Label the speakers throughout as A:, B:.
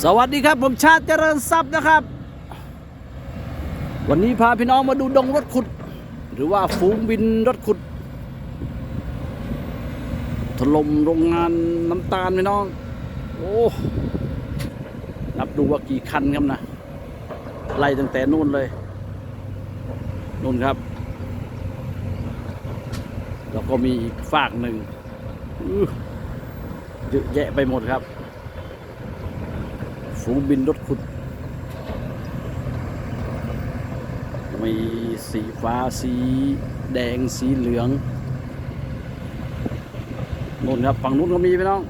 A: สวัสดีครับ ผมชาติเจริญทรัพย์นะครับ วันนี้พาพี่น้องมาดูดงรถขุด หรือว่าฝูงบินรถขุด ถล่มโรงงานน้ำตาลพี่น้อง โอ้นับดูว่ากี่คันครับนะ ไล่ตั้งแต่นู่นเลยนู่นครับ แล้วก็มีอีกฝากหนึ่งเยอะแยะไปหมดครับ ฝูงบินรถขุด มีสีฟ้าสีแดงสีเหลืองนู่นครับ ฝั่งนู้นก็มีพี่น้อง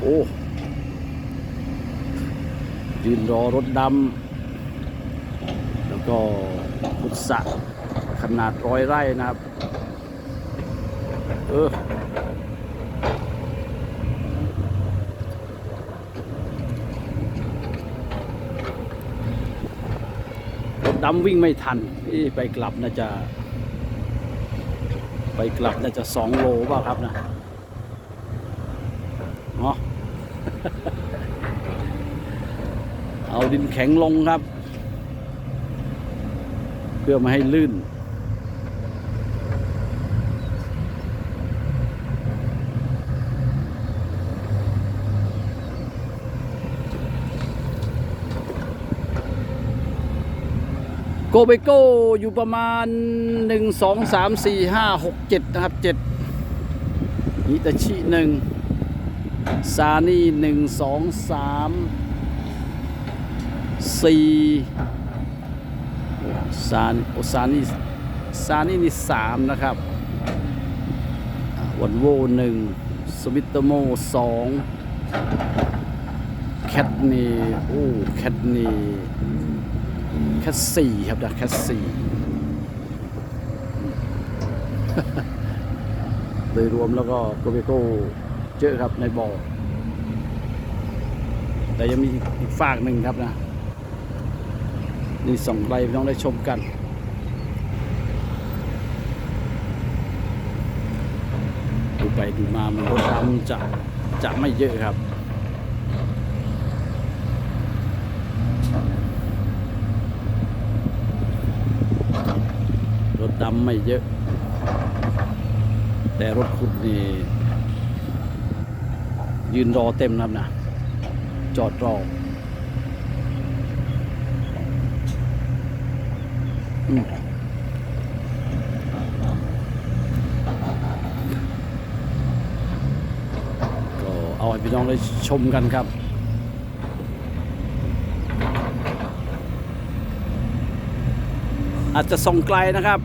A: โอ้ยืนรอรถดำแล้วก็ขุดสระขนาดร้อยไร่นะครับ เออ ดำวิ่งไม่ทันไปกลับน่าจะ ไปกลับน่าจะสองโลเปล่าครับนะเนาะเอาดินแข็งลงครับ เพื่อไม่ให้ลื่น กเบโก้อยู่ประมาณ 1 2 3 4 5 6 7 นะครับ 7 ฮิตาชิหนึ่งซานี่หนึ่งสองสามสี่ซานโอซานี่ซานี่นี่สามนะครับวันโวหนึ่งสวิตเตอร์โมสองแคทนี่โอ้แคทนี่ แค่สี่ครับนะแค่สี่โดยรวมแล้วก็โกเบโก้เยอะครับในบ่อแต่ยังมีอีกฝากหนึ่งครับนะนี่ส่องไปต้องได้ชมกันดูไปดูมามันรถดำจะจะไม่เยอะครับ ดำไม่เยอะ แต่รถขุดนี่ยืนรอเต็มนะครับนะ จอดรอก็เอาให้พี่น้องได้ชมกันครับอาจจะส่งไกลนะครับ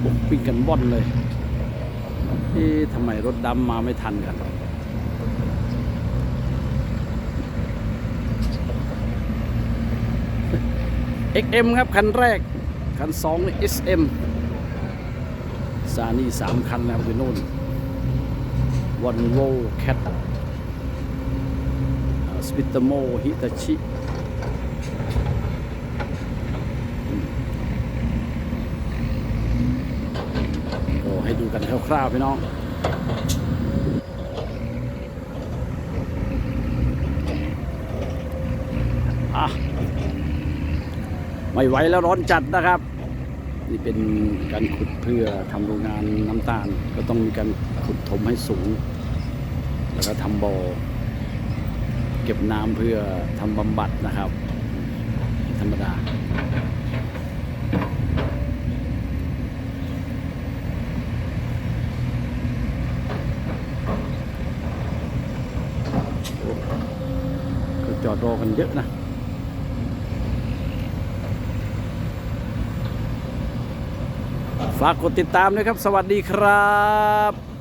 A: โอ้ วิ่งกันว่อนเลยเอ๊ะทำไมรถดำมาไม่ทันกัน XM ครับ คันแรก คันสองนี่ SM ซานี่สามคันนะครับอยู่นู่นวันโวแคทสปิตโมฮิตาชิก็ให้ดูกัน คร่าวๆพี่น้องอะไม่ไหวแล้วร้อนจัดนะครับ นี่เป็นการขุดเพื่อทำโรงงานน้ำตาล ก็ต้องมีการขุดถมให้สูง แล้วก็ทำบ่อเก็บน้ำเพื่อทำบำบัดนะครับ ธรรมดา อดรอกันเยอะนะฝากกดติดตามด้วยครับ สวัสดีครับ